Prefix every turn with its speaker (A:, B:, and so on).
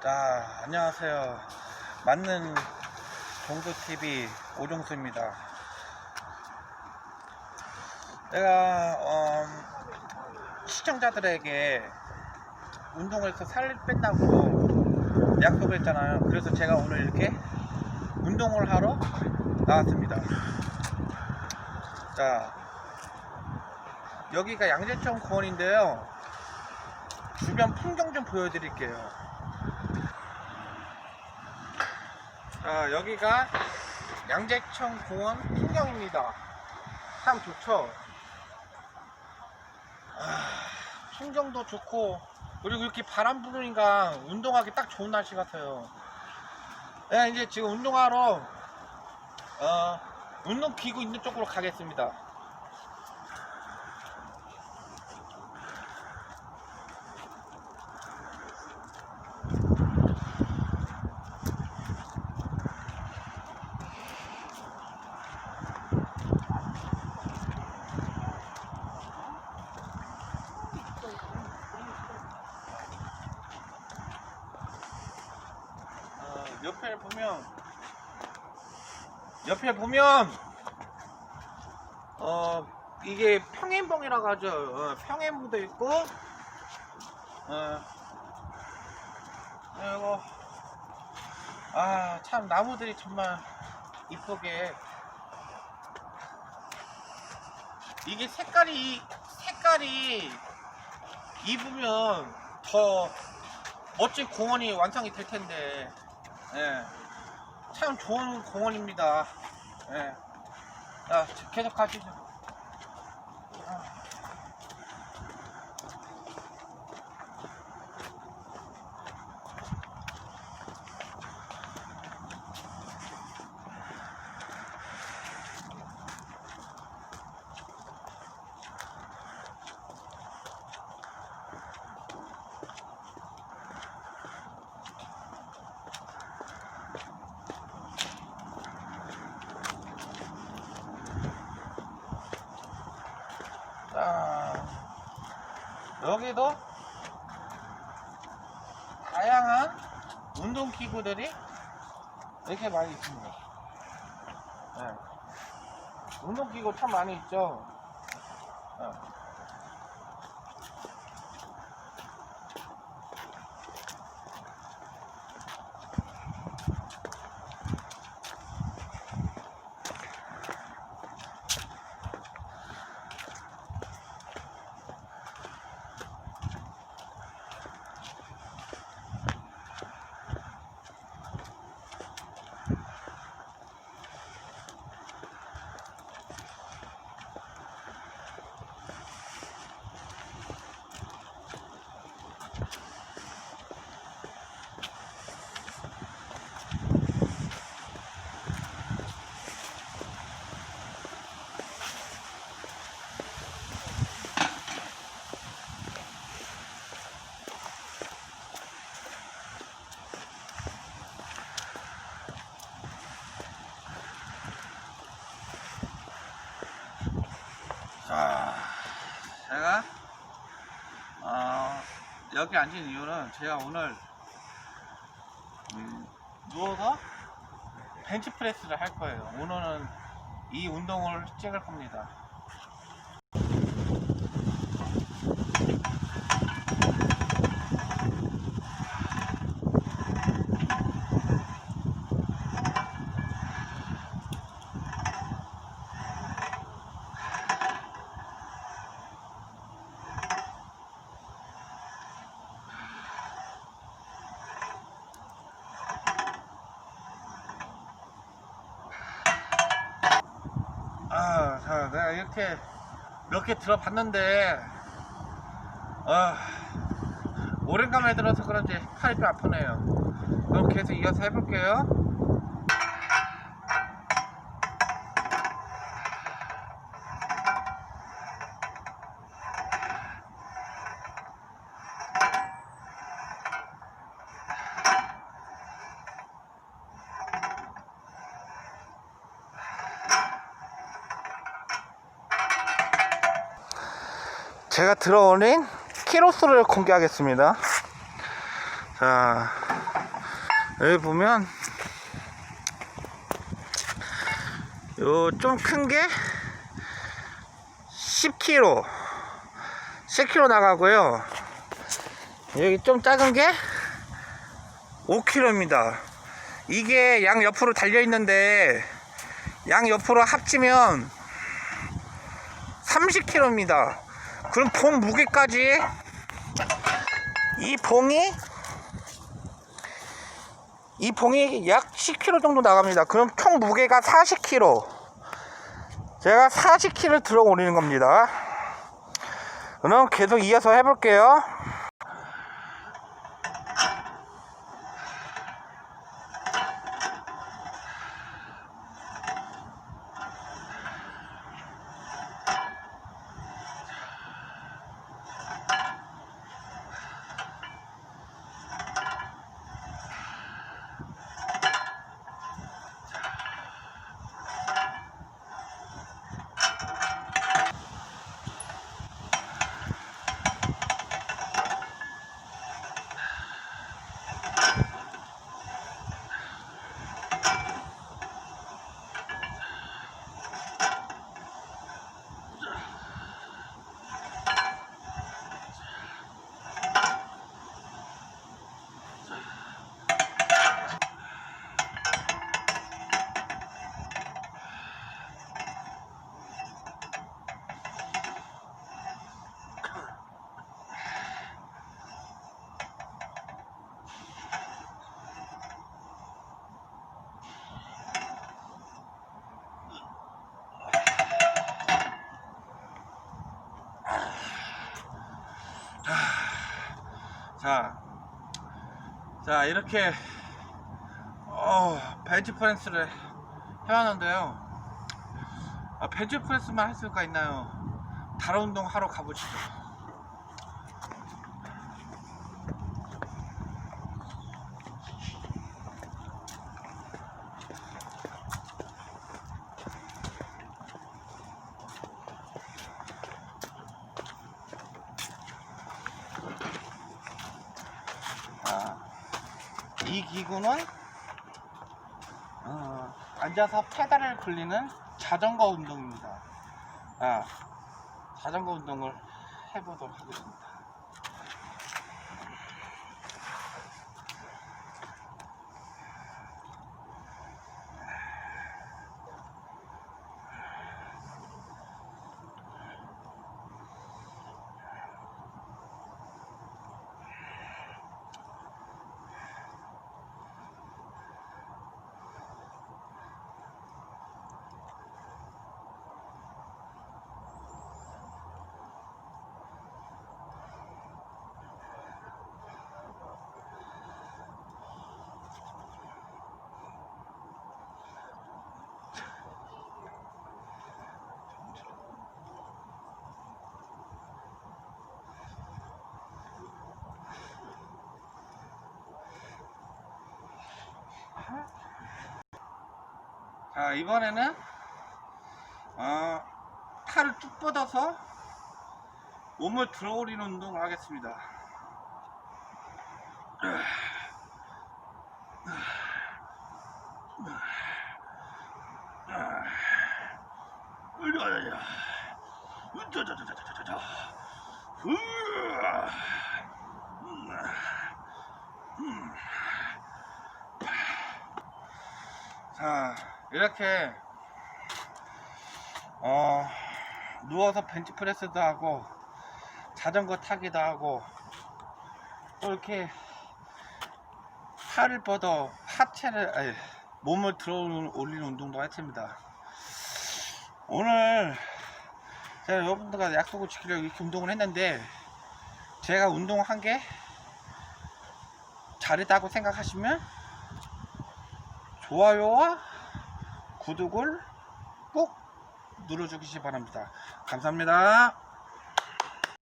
A: 자, 안녕하세요. 맞는 종수TV 오종수입니다. 내가, 어, 시청자들에게 운동을 해서 살 뺀다고 약속을 했잖아요. 그래서 제가 오늘 이렇게 운동을 하러 나왔습니다. 자, 여기가 양재천 공원인데요. 주변 풍경 좀 보여드릴게요. 자, 여기가 양재천 공원 풍경입니다. 참 좋죠? 아, 풍경도 좋고, 그리고 이렇게 바람 부니까 운동하기 딱 좋은 날씨 같아요. 네, 이제 지금 운동하러, 어, 운동기구 있는 쪽으로 가겠습니다. 어, 옆에 보면 옆에 보면 어 이게 평행봉이라고 하죠. 어, 평행봉도 있고 어 아참 나무들이 정말 이쁘게 이게 색깔이 색깔이 입으면 더 멋진 공원이 완성이 될 텐데 예. 참 좋은 공원입니다. 예. 자, 계속 가시죠. 여기도 다양한 운동기구들이 이렇게 많이 있습니다. 네. 운동기구 참 많이 있죠. 네. 자, 제가 어, 여기 앉은 이유는 제가 오늘 음, 누워서 벤치프레스를 할 거예요. 오늘은 이 운동을 찍을 겁니다. 아, 자, 내가 이렇게 몇 개 들어봤는데, 아, 오랜만에 들어서 그런지 팔이 좀 아프네요. 그럼 계속 이어서 해볼게요. 제가 들어올린 키로수를 공개하겠습니다. 자, 여기 보면 요 좀 큰 게 10kg 10kg 나가고요. 여기 좀 작은 게 5kg입니다. 이게 양 옆으로 달려 있는데 양 옆으로 합치면 30kg입니다 그럼 봉 무게까지 이 봉이 이 봉이 약 10kg 정도 나갑니다. 그럼 총 무게가 40kg. 제가 40kg 들어 올리는 겁니다. 그럼 계속 이어서 해볼게요. 자, 자 이렇게 어, 벤치 프레스를 해왔는데요. 아, 벤치 프레스만 할 수가 있나요? 다른 운동 하러 가보시죠. 이 기구는 어, 앉아서 페달을 굴리는 자전거 운동입니다. 아, 자전거 운동을 해보도록 하겠습니다. 자, 이번에는 어, 팔을 쭉 뻗어서 몸을 들어 올리는 운동을 하겠습니다. 으짜자 이렇게 어, 누워서 벤치프레스도 하고 자전거 타기도 하고 또 이렇게 팔을 뻗어 하체를 아니, 몸을 들어 올리는 운동도 했습니다. 오늘 제가 여러분들과 약속을 지키려고 이렇게 운동을 했는데 제가 운동한 게 잘했다고 생각하시면 좋아요와 구독을 꼭 눌러주시기 바랍니다. 감사합니다.